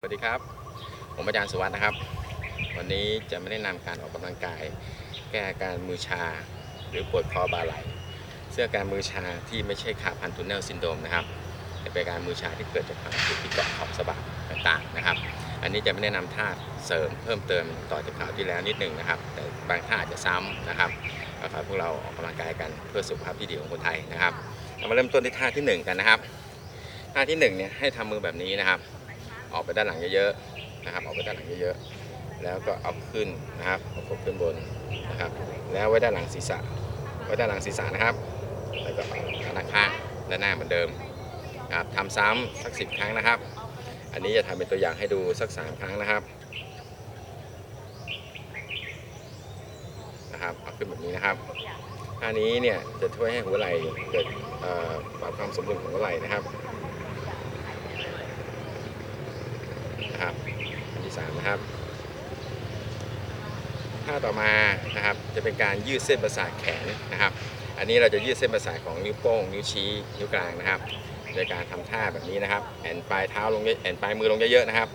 สวัสดีครับ ผมอาจารย์สุวัสด์นะครับ วันนี้จะไม่ได้นำการออกกำลังกาย แก้อาการมือชา หรือปวดคอบ่าไหล่เสื้อการมือชาที่ไม่ใช่ขาพันธุนเนลซินโดมนะครับแต่เป็นการมือชาที่เกิดจากความผิดที่เกาะขอบสะบักต่างๆนะครับ อันนี้จะไม่ได้นำท่าเสริมเพิ่มเติมต่อจากคราวที่แล้วนิดหนึ่งนะครับ แต่บางท่าอาจจะซ้ำนะครับก็ขอพวกเราออกกำลังกายกันเพื่อสุขภาพที่ดีของคนไทยนะครับเรามาเริ่มต้นที่ท่าที่หนึ่งกันนะครับ ท่าที่หนึ่งเนี่ยให้ทำมือแบบนี้นะครับ ออกไปด้านหลังเยอะๆนะครับ ออกไปด้านหลังเยอะๆแล้วก็เอาขึ้นนะครับเอากขึ้นบนนะครับ แล้วไว้ด้านหลังศีรษะ ไว้ด้านหลังศีรษะนะครับ แล้วก็เอาด้านข้างด้านหน้าเหมือนเดิมครับทำซ้ำสักสิบครั้งนะครับ อันนี้จะทำเป็นตัวอย่างให้ดูสักสามครั้งนะครับนะครับเอาขึ้นแบบนี้นะครับท่านี้เนี่ยจะช่วยให้หัวไหล่เกิดปรับความสมดุลของหัวไหล่นะครับ นะครับอันที่สามนะครับท่าต่อมานะครับจะเป็นการยืดเส้นประสาทแขนนะครับ อันนี้เราจะยืดเส้นประสาทของนิ้วโป้ง นิ้วชี้นิ้วกลางนะครับ โดยการทำท่าแบบนี้นะครับแอนปลายเท้าลงเยอะแอนปลายมือลงเยอะๆนะครับ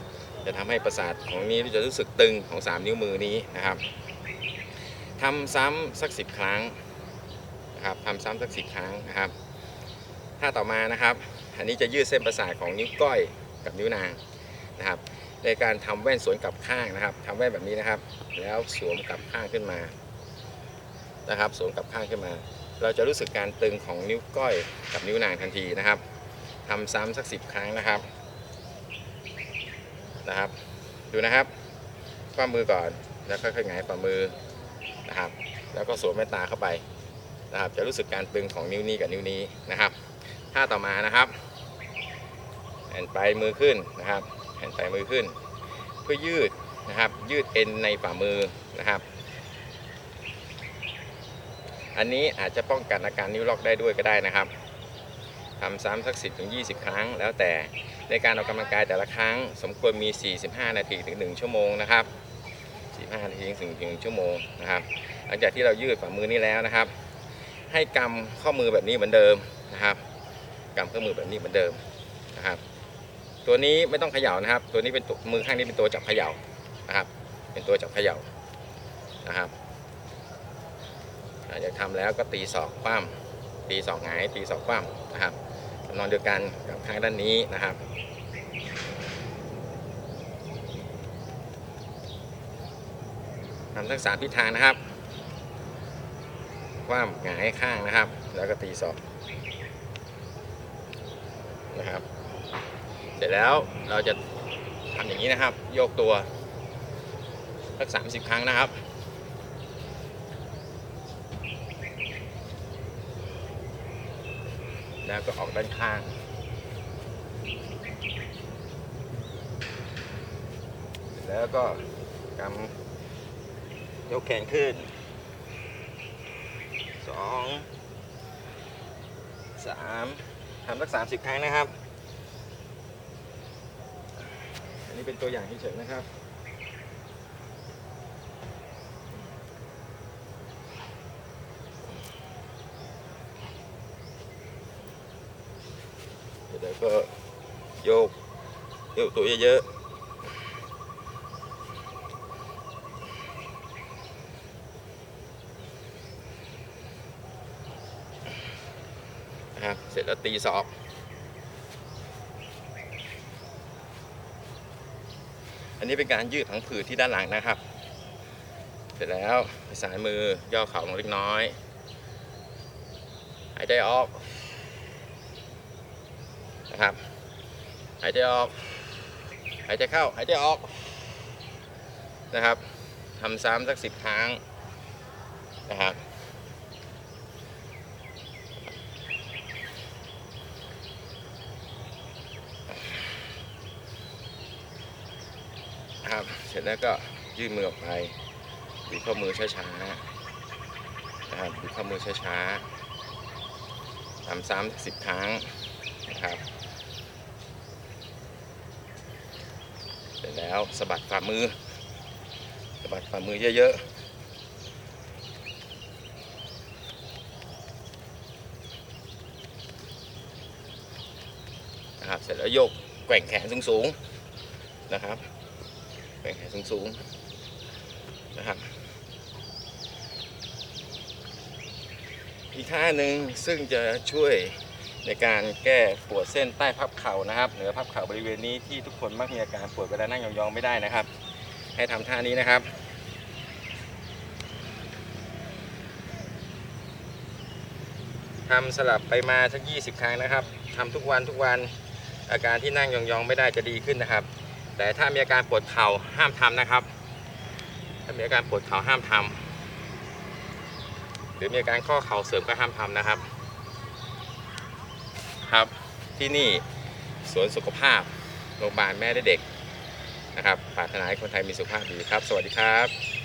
จะทำให้ประสาทของนี้จะรู้สึกตึงของ 3 นิ้วมือนี้นะครับทำซ้ำสัก 10 ครั้งนะครับทำซ้ำสัก 10 ครั้งนะครับท่าต่อมานะครับ อันนี้จะยืดเส้นประสาทของนิ้วก้อยกับนิ้วนาง นะครับ ในการทำแว่นสวนกลับข้างนะครับทำแว่นแบบนี้นะครับ แล้วสวมกลับข้างขึ้นมานะครับ สวมกลับข้างขึ้นมา เราจะรู้สึกการตึงของนิ้วก้อยกับนิ้วนางทันทีนะครับทำซ้ำสักสิบครั้งนะครับนะครับ ดูนะครับคว้ามือก่อนแล้วค่อยๆหงายฝ่ามือนะครับ แล้วก็สวมแว่นตาเข้าไปนะครับ จะรู้สึกการตึงของนิ้วนี้กับนิ้วนี้นะครับท่าต่อมานะครับแอนปลายมือขึ้นนะครับ นปลายมือขึ้น เพื่อยืดนะครับ ยืดเอ็นในฝ่ามือนะครับ อันนี้อาจจะป้องกันอาการนิ้วล็อกได้ด้วยก็ได้นะครับทำซ้ำสัก 10ถึง20 ครั้ง แล้วแต่ในการออกกำลังกายแต่ละครั้ง สมควรมี 45 นาทีถึง 1 ชั่วโมงนะครับ 45 นาทีถึง1ชั่วโมงนะครับ หลังจากที่เรายืดฝ่ามือนี้แล้วนะครับ ให้กำข้อมือแบบนี้เหมือนเดิมนะครับกำข้อมือแบบนี้เหมือนเดิมนะครับ ตัวนี้ไม่ต้องเขย่านะครับ ตัวนี้เป็นตัวมือข้างนี้เป็นตัวจับเขย่านะครับ เป็นตัวจับเขย่านะครับหลังจากทำแล้วก็ตีศอกคว่ำตีศอกหงายตีศอกคว่ำนะครับทำนองเดียวกันกับข้างด้านนี้นะครับทำทั้งสามทิศทางนะครับคว่ำหงายข้างนะครับ แล้วก็ตีศอกนะครับ ร็จแล้วเราจะทำอย่างนี้นะครับ โยกตัวสักสามสิบครั้งนะครับ แล้วก็ออกด้านข้างแล้วก็กำยกแขนขึ้นสองสามทำสักสามสิบครั้งนะครับ อั นี้เป็นตัวอย่างเฉยๆนะครับ เดี๋ยวก็โยกโยกตัวเยอะๆนะครับเสร็จแล้วตีศอก อันนี้เป็นการยืดผังผืดที่ด้านหลังนะครับ เสร็จแล้วสายมือย่อเข่าลงเล็กน้อย หายใจออกนะครับ หายใจออก หายใจเข้า หายใจออกนะครับทำซ้ำสักสิบครั้งนะครับ นะครับ เสร็จแล้วก็ยื่นมือออกไปบิดข้อมือช้าๆนะครับบิดข้อมือช้าๆทำซ้ำสิบครั้งนะครับ เสร็จแล้วสะบัดฝ่ามือสะบัดฝ่ามือเยอะๆนะครับเสร็จแล้วโยกแกว่งแขนสูงๆนะครับ แบ่งแขนสูงๆนะครับ อีกท่าหนึ่งซึ่งจะช่วยในการแก้ปวดเส้นใต้พับเข่านะครับ เหนือพับเข่าบริเวณนี้ที่ทุกคนมักมีอาการปวดเวลานั่งยองๆไม่ได้นะครับ ให้ทำท่านี้นะครับทำสลับไปมาสัก 20 ครั้งนะครับทำทุกวันทุกวันอาการที่นั่งยองๆไม่ได้จะดีขึ้นนะครับ แต่ถ้ามีอาการปวดเข่าห้ามทำนะครับ ถ้ามีอาการปวดเข่าห้ามทำหรือมีอาการข้อเข่าเสื่อมก็ห้ามทำนะครับ ครับที่นี่สวนสุขภาพโรงพยาบาลแม่และเด็กนะครับปรารถนาให้คนไทยมีสุขภาพดีครับ สวัสดีครับ